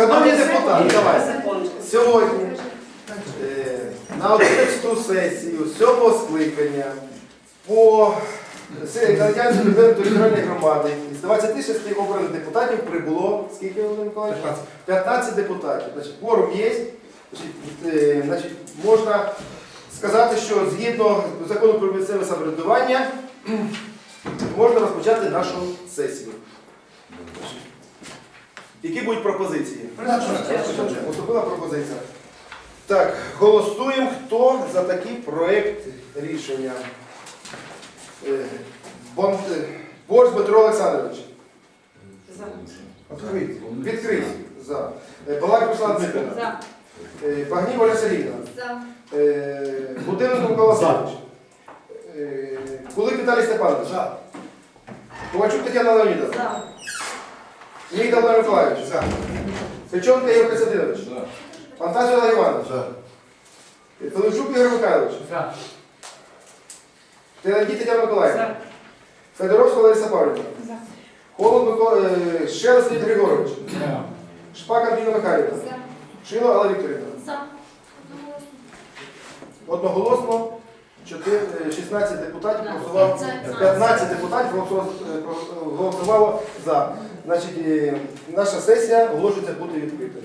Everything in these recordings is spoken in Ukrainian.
Шановні депутати, давайте. Сьогодні е, на 11 сесію сьомого скликання по Радянської людини територіальної громади із 26 обраних депутатів прибуло, скільки Володимир Миколаївич? 15 депутатів. Значить, форум є. Значить, е, значить, можна сказати, що згідно закону про місцеве самоврядування можна розпочати нашу сесію. Які будуть пропозиції? Поступила пропозиція. Так, голосуємо, хто за такий проєкт рішення. Е, е, Борщ Дмитро Олександрович. За. Відкрий. Відкрий. За. Е, Балак Руслан Дмитровна. За. Пагній Оля Сергійовна. За. Будинок Микола. Е, Кулик Віталій Степанович. Ковальчук Тетяна Леонідовна. За. Мій Володимир Миколаївич. Печонка Ігор Костянтинович. Фантазія Олег Іванович. Пилипчук Ігор Михайлович. Теленді Тетяна Миколаївна. За. Федоровська Лариса Павлівна. За. Холод Микола, Шелест Лід Григорович. Шпак Антоніна Михайлівна. За. Шило Алла Вікторівна. За. Одноголосно 4, е, 16 депутатів голосувало, 15 депутатів голосувало, е, голосувало за. Значить, е, наша сесія оголошується бути відкритою.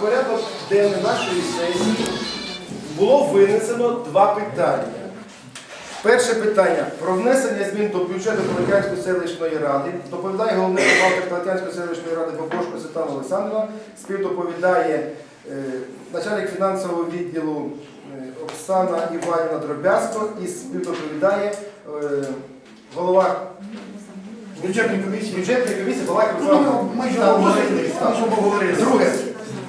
Порядок денний нашої сесії було винесено два питання. Перше питання про внесення змін до бюджету Калатянської селищної ради. Доповідає головний бухгалтер Калатянської селищної ради Бабошко Світлана Олександрівна. Співдоповідає е, начальник фінансового відділу е, Оксана Іванівна Дробязко і співдоповідає е, голова бюджетної комісії, бюджетної комісії Балак Руслан. Ми ж Так, обговорили, так. ми ж обговорили. Друге.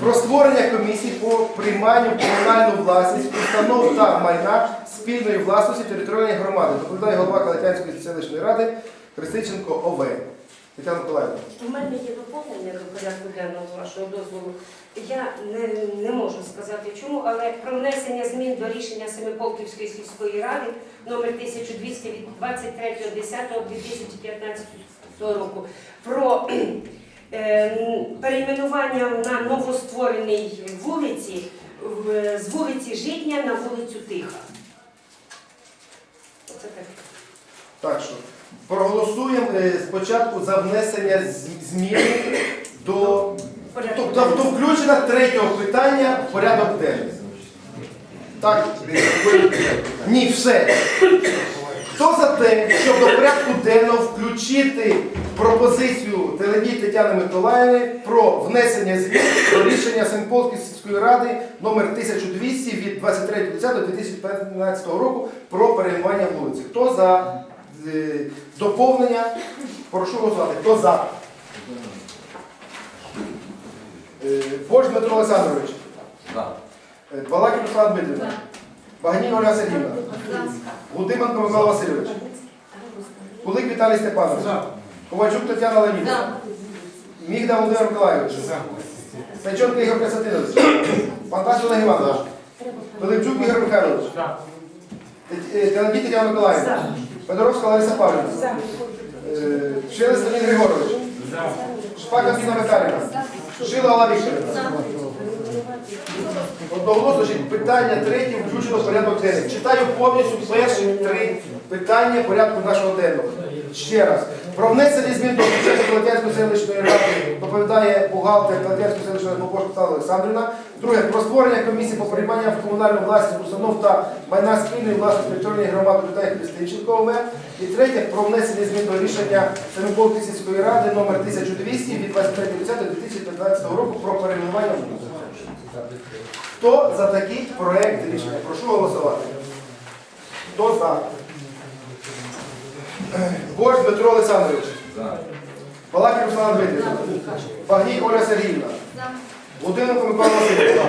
Про створення комісії по прийманню комунальну власність установ та майна спільної власності територіальної громади. Доповідає голова Калатянської селищної ради Христиченко ОВ. Тетяна Миколаївна. У мене є доповнення до порядку денного вашого дозволу. Я не, не можу сказати чому, але про внесення змін до рішення Семиполківської сільської ради номер 1200 від 23.10.2015 року про е, перейменування на новоствореній вулиці з вулиці Житня на вулицю Тиха. Оце так. Так що проголосуємо е, спочатку за внесення з- змін до, тобто до включення третього питання в порядок денний. Так, ні, все. Хто за те, щоб до порядку денного включити пропозицію Телевій Тетяни Миколаївни про внесення змін до рішення Сенполської сільської ради номер 1200 від 23.10.2015 року про перейменування вулиці? Хто за е, доповнення. Прошу голосувати. Хто за? Е, Бож Дмитро Олександрович. Е, Балакін Руслан Дмитрівна. Багній Ольга Сергіївна. Гудименко Михайло Васильович. Кулик Віталій Степанович. Ковальчук Тетяна Леонідовна. Мігда Володимир Миколайович. Печенко Ігор Касатинович. Фантазій Олег Іванович. Пилипчук Ігор Михайлович. Телегій Тетяна Миколаївна. Федоровська Лариса Павлівна. Е, Шелест Леонід Григорович. Шпака Зіна Михайлівна. Шила Олла Вікторівна. Одноголосно значить, питання третє включено в порядок денний. Читаю повністю перші три питання порядку нашого денного. Ще раз. Про внесення змін до бюджету Колотянської селищної ради доповідає бухгалтер Колотянської селищної ради Богошко Олександрівна. Друге, про створення комісії по прийманням в комунальну власність установ та майна спільної власності територіальної громади Віталій Христинченко ОВ. І третє, про внесення змін до рішення Семиполки сільської ради номер 1200 від 23.10.2015 року про перейменування. Хто за такий проект рішення? Прошу голосувати. Хто за? Бож Дмитро Олександрович. Балакір Руслан Дмитрівна. Багній Оля Сергіївна. Будинок Микола Васильович.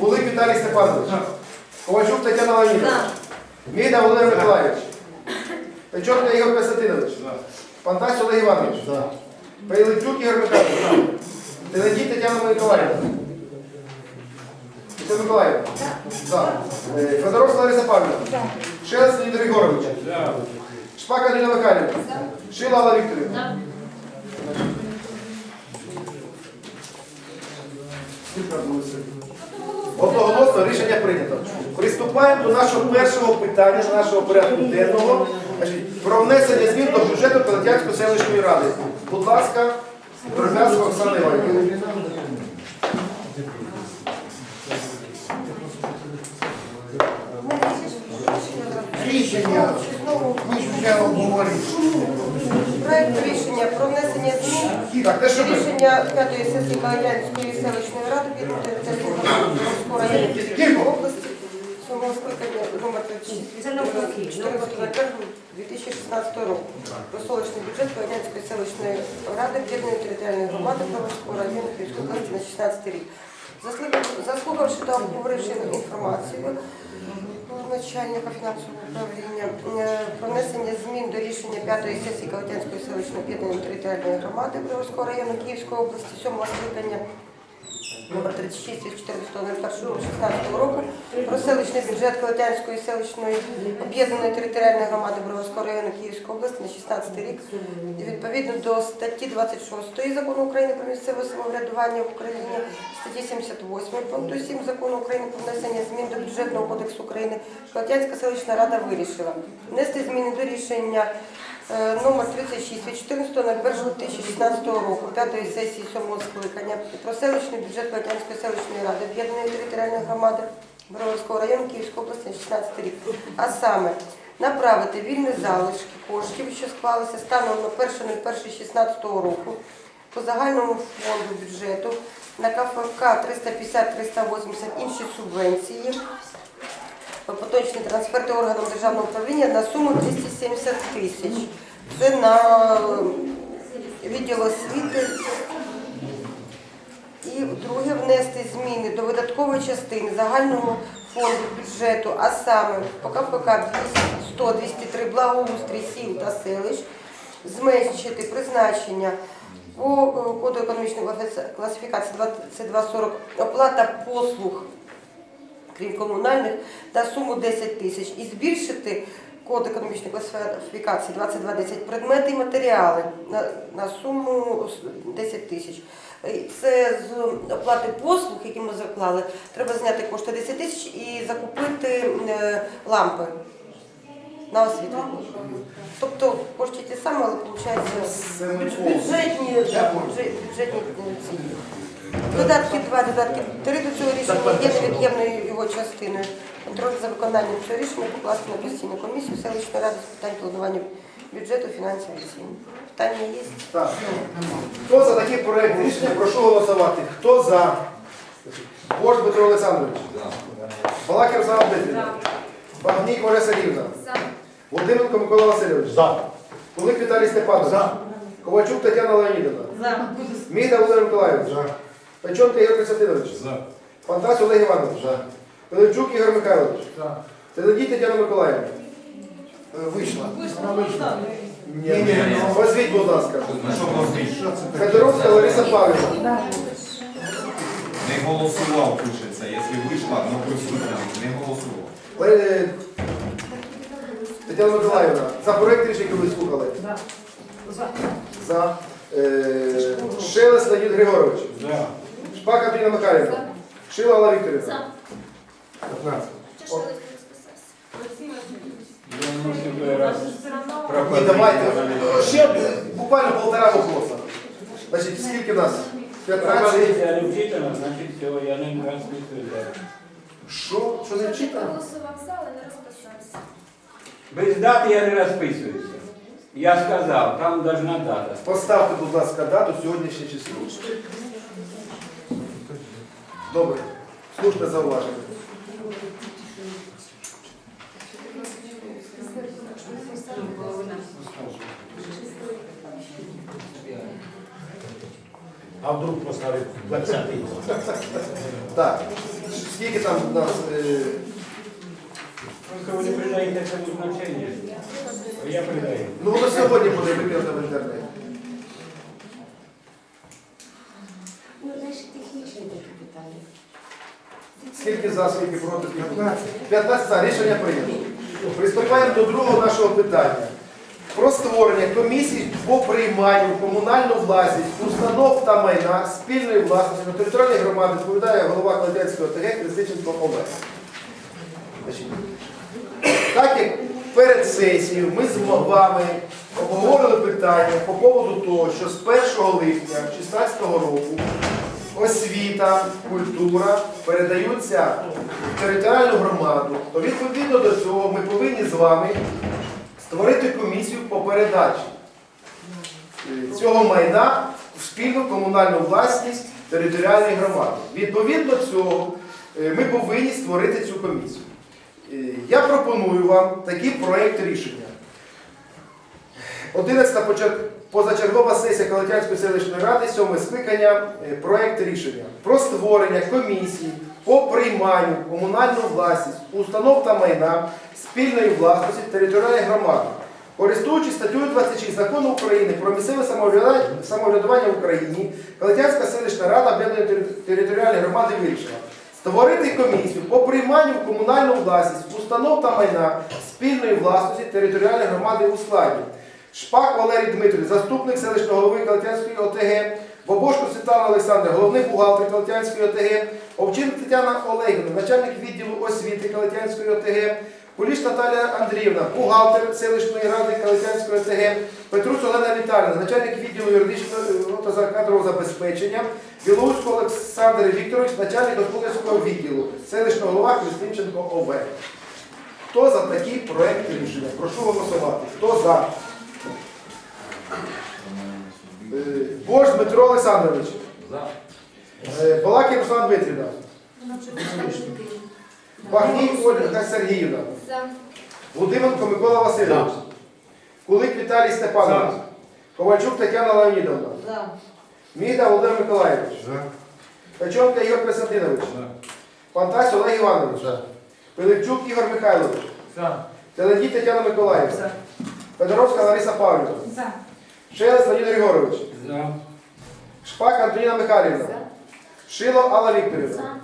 Булик Віталій Степанович. Ковальчук Тетяна Леонідовна. Міда Володимир Миколаївич. Печорка Ігор Костянтинович. Пантась Олег Іванович. Пейличук Ігор Михайлович. Теледій Тетяна Миколаївна. Тетяна Миколаївна. Е, Лариса Павлівна. Шелест Леонід Григорович. Шпака Ліна Михайлівна. Шила Алла Вікторівна. Одноголосно рішення прийнято. Приступаємо до нашого першого питання, до нашого порядку денного. Про внесення змін до бюджету Пелетянської селищної ради. Будь ласка, Дробязко Оксана Іванівна. Рішення ми ж вже обговорили. Проект рішення про внесення змін Так, те, що рішення п'ятої сесії Калянської селищної ради від Тернопільського району області сьомого скликання номер 36 Це навпаки, навпаки. 2016 року про селищний бюджет Калянської селищної ради об'єднаної територіальної громади Правоського району Київської області на 16 рік. Заслухав- Заслухавши та обговоривши інформацію начальника фінансового управління пронесення внесення змін до рішення п'ятої сесії Калатянської селищної об'єднаної територіальної громади Бровського району Київської області, сьомого скликання номер 36 від 14.01.16 року про селищний бюджет Калатянської селищної об'єднаної територіальної громади Броварського району Київської області на 16 рік. Відповідно до статті 26 закону України про місцеве самоврядування в Україні, статті 78 пункту 7 закону України про внесення змін до бюджетного кодексу України Калатянська селищна рада вирішила внести зміни до рішення номер 36 від 14.01.2016 року, п'ятої сесії сьомого скликання про селищний бюджет Калатянської селищної ради об'єднаної територіальної громади Броварського району Київської області на 16 рік. А саме направити вільні залишки коштів, що склалися станом на 1.01.16 року по загальному фонду бюджету на КФК 350-380 інші субвенції, поточні трансферти органам державного управління на суму 270 тисяч. Це на відділ освіти. І друге внести зміни до видаткової частини загального фонду бюджету, а саме по КПК 100-203 благоустрій сіл та селищ, зменшити призначення по е, коду економічної класифікації 2240 оплата послуг крім комунальних, та суму 10 тисяч і збільшити код економічної класифікації 2210 предмети і матеріали на, на суму 10 тисяч. Це з оплати послуг, які ми заклали, треба зняти кошти 10 тисяч і закупити е, лампи на освітлення. Тобто кошти ті самі, але виходить бюджетні, бюджетні ці. Додатки 2, додатки 3 до цього рішення є невід'ємною його частиною. Контроль за виконанням цього рішення покласти на постійну комісію селищної ради з питань планування бюджету, фінансів і цін. Питання є? Так. Хто за такий проект рішення? Прошу голосувати. Хто за? Бож Дмитро Олександрович. Балакір Руслан Дмитрівна. Багній Оля Сергіївна. Володимиренко Микола Васильович. За. Кулик Віталій Степанович. За. Ковальчук Тетяна Леонідовна. За. Мігда Володимир Миколаївич. За. Печонка Ігор Костянтинович. За. Фантас Олег Іванович. За. Пилипчук Ігор Михайлович. За. Теледій Тетяна Миколаївна. Е, Вийшла. Вона вийшла. Ні, ні. Позвіть, будь ласка. Це? Федоровська Лариса Павлівна. Не голосував, пишеться, якщо вийшла, но присутня, не голосував. Тетяна Миколаївна. За проєкт рішення, який ви слухали. За. За. Е, Шелест Леонід Григорович. За. Шпак Антоніна Михайлівна. Шила Алла Вікторівна. 15. Я мусив раз Ні, давайте. Ще буквально полтора вопроса. Значить, скільки нас? 15. Пропозиція не значить все, я не розписую. Що? Що не вчитано? Голосував за, але не розписався. Без дати я не розписуюся. Я сказав, там должна дата. Поставте, будь ласка, дату сьогоднішнє число. Добре. Слушне зауваження. А вдруг поставить 20-й? Так. Скільки там у нас? е, Просто ви не придаєте цьому значення. Я придаю. Ну воно сьогодні буде викинуто в інтернет. За, скільки проти, 15. 15 за. Рішення прийнято. Приступаємо до другого нашого питання. Про створення комісій по прийманню комунальну власність установ та майна спільної власності на територіальній громади відповідає голова Кладянського ОТГ Крестиченко Олег. Так як перед сесією ми з вами обговорили питання по поводу того, що з 1 липня 2016 року освіта, культура передаються в територіальну громаду, то відповідно до цього ми повинні з вами створити комісію по передачі цього майна в спільну комунальну власність територіальної громади. Відповідно цього е, ми повинні створити цю комісію. Е, Я пропоную вам такий проєкт рішення. 11 почат- позачергова сесія Калитянської селищної ради, 7 скликання, е, проєкт рішення про створення комісії по прийманню комунальну власність установ та майна спільної власності територіальної громади. Користуючись статтею 26 закону України про місцеве самоврядування в Україні, Калитянська селищна рада об'єднаної територіальної громади вирішила створити комісію по прийманню комунальну власність установ та майна спільної власності територіальної громади у складі. Шпак Валерій Дмитрович, заступник селищного голови Калитянської ОТГ, Бобошко Світлана Олександра, головний бухгалтер Калитянської ОТГ, Овчинник Тетяна Олегівна, начальник відділу освіти Калитянської ОТГ, Куліш Наталія Андріївна, бухгалтер селищної ради Калитянської ОТГ, Петрусь Олена Віталіївна, начальник відділу юридичного та кадрового забезпечення, Білоусько Олександр Вікторович, начальник господарського відділу, селищного голова Христинченко ОВ. Хто за такий проект рішення? Прошу голосувати. Хто за? Е, Бож Дмитро Олександрович. За. Е, Руслан Дмитрівна. Багній Ольга Сергіївна. За. Володимирко Микола Васильович. Кулик Віталій Степанович. Ковальчук Тетяна Леонідовна. За. Мігда Володимир Миколаївич. За. Печонка Ігор Костянтинович. Фантась Олег Іванович. За. Пилипчук Ігор Михайлович. За. Теледій Тетяна Миколаївна. Федоровська Лариса Павлівна. За. Шелест Леонід Григорович. За. Шпак Антоніна Михайлівна. Шило Алла Вікторівна. За.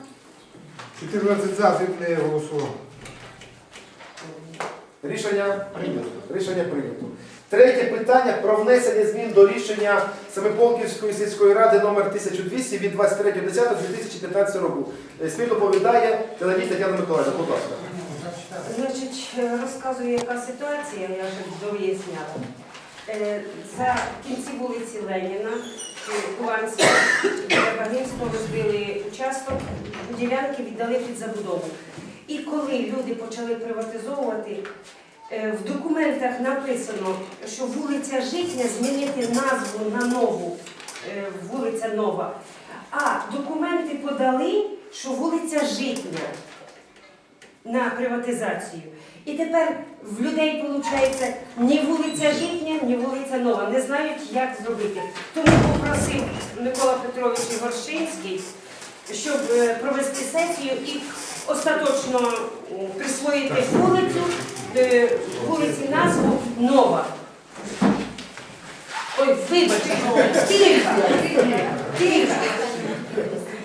14 за, ти не голосував. Рішення прийнято. Рішення прийнято. Третє питання про внесення змін до рішення Семиполківської сільської ради номер 1200 від 23.10.2015 року. Е, Співдоповідає Теледій Тетяна Миколаївна. Будь ласка. Значить, е, розказую, яка ситуація, я вже довиясняла. Е, За кінці вулиці Леніна, де багнівство розбили участок, ділянки віддали під забудову. І коли люди почали приватизовувати, е, в документах написано, що вулиця Житня змінити назву на нову, е, вулиця Нова. А документи подали, що вулиця Житня на приватизацію. І тепер в людей виходить ні вулиця Житня, ні вулиця Нова. Не знають, як зробити. Тому попросив Микола Петрович Горшинський, щоб е, провести сесію і остаточно присвоїти вулицю, е, вулиці назву Нова. Ой, вибачте. Тиха.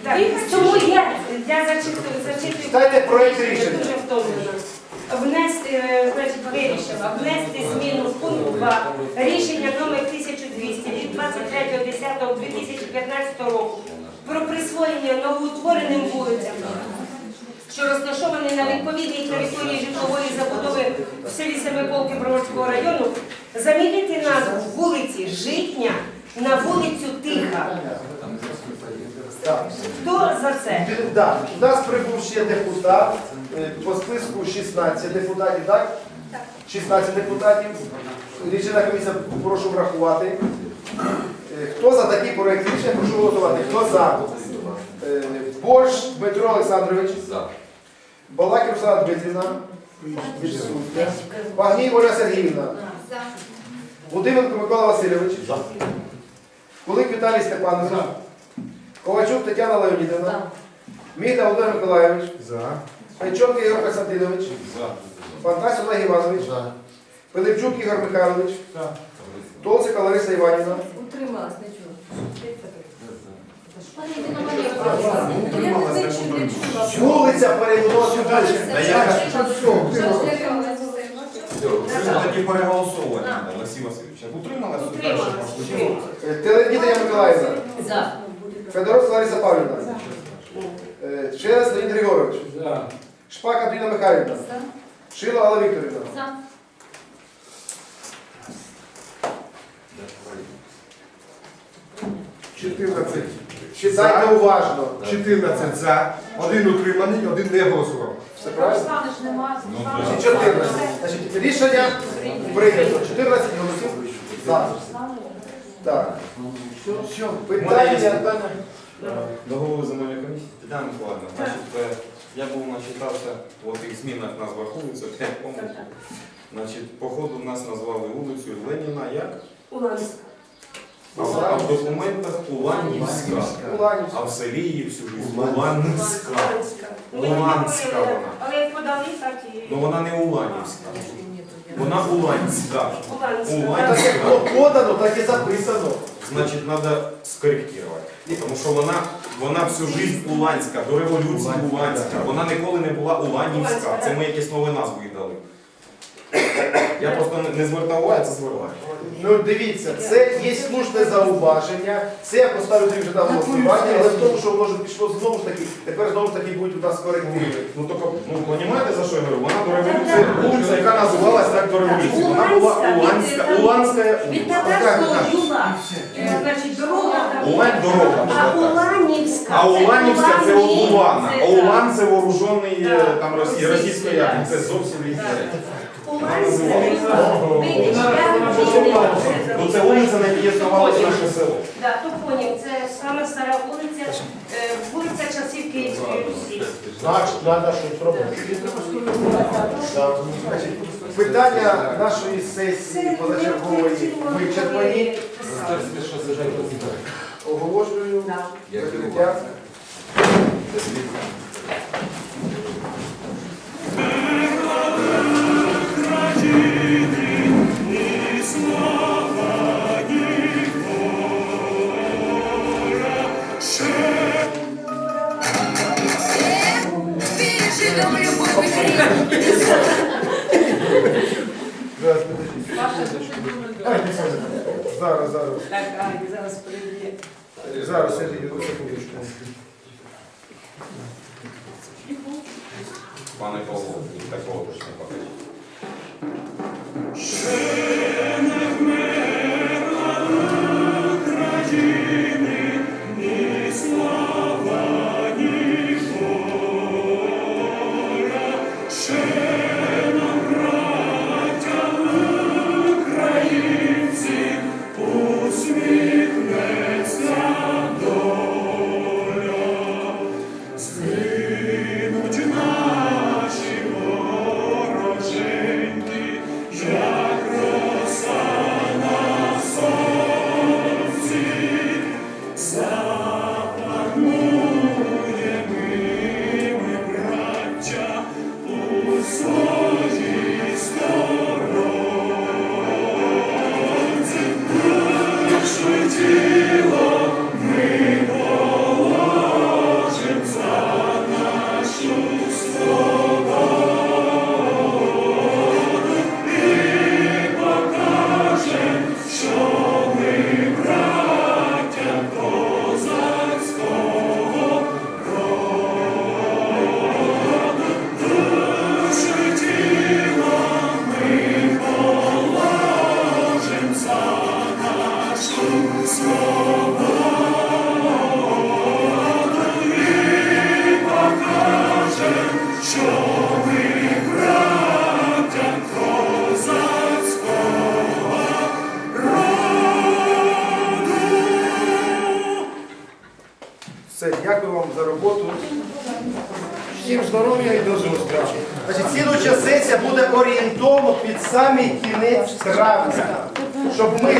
Так, тому я, я зачитую, зачитую. Читайте проект рішення. Дуже втомлена. Внести, е, значить, вирішила внести зміну в пункт 2 рішення номер 1200 від 23.10.2015 року про присвоєння новоутвореним вулицям, що розташовані на відповідній території житлової забудови в селі Семиполки Броварського району, замінити назву вулиці Житня на вулицю Тиха. Хто за це? Да. У нас прибув ще депутат по списку 16 депутатів, так? 16 депутатів. Рішення комісія прошу врахувати. Е, Хто за такий проект рішення, прошу голосувати. Хто за? Е, Борщ Дмитро Олександрович. За. Балаків Руслана Дмитрівна. Пагній Оля Сергіївна. За. Володимирко Микола Васильович. Кулик Віталій Степанович. Ковачук Тетяна Леонідовна. Міта Володимир Миколайович. За. Печонка Ігор Константинович. За. Олег Іванович. Пилипчук Ігор Михайлович. Толцика Лариса Іванівна. Утрималась, чула. Вулиця перейменована. Та я Що Все, тоді переголосовувати треба, Олексій Васильович. Утрималась? Утрималась. Е, Теледіда Миколаївна. Федорос Лариса Павлівна. Е, Шелест Леонід Григорович. За. Шпак Андріна Михайлівна. Шила Алла Вікторівна. За. 14. Читайте уважно. 14 за, один утриманий, один не голосував. Все правильно? Нема. Значить, 14. Значить, рішення прийнято. 14 голосів за. Так. Питання. До голови земельної комісії. Тетяна Миколаївна, значить, е, я був начитався в тих змінах назва вулиця, п'ять помилок. Значить, по ходу нас назвали вулицю Леніна як? Уланська. А в- а в документах Уланівська. Уланівська. А в селі її всю життя Уланська. Уланська. Уланська вона. Але як подали, так і Ну вона не Уланівська. Вона Уланська. Уланська. Уланська. Так як було подано, так і записано. Значить, треба скоректувати. Тому що вона, вона всю життя Уланська, до революції Уланська. Вона ніколи не була Уланівська. Це ми якісь нові назви їй дали. Я просто не- звертав уваги, це звертав. Ну дивіться, це є слушне зауваження. Це я поставлю вже на голосування, але в тому, що ж пішло знову ж таки, тепер знову ж таки будуть у нас корективи. Ну тільки, ну розумієте, за що я говорю? Вона до революції, вулиця, яка називалась так до революції. Вона була Уланська, Уланська Від татарського юла. Е, Значить, дорога. Улань дорога. А. Уланівська. А Уланівська це Улана, а. Улан це вооружений е, там російської армії. Це зовсім різні Так. вчитель. Ну це вулиця, на якій існувалося наше село. Да, то це саме стара вулиця, е, вулиця часів Київської Русі. Значить, треба щось робити. Питання нашої сесії позачергової вичерпані. Оголошую закриття. Зараз, не зараз. Так, Ай, зараз прийде. Зараз, сидіть, одну секундочку. Пане Павло, такого точно покажіть.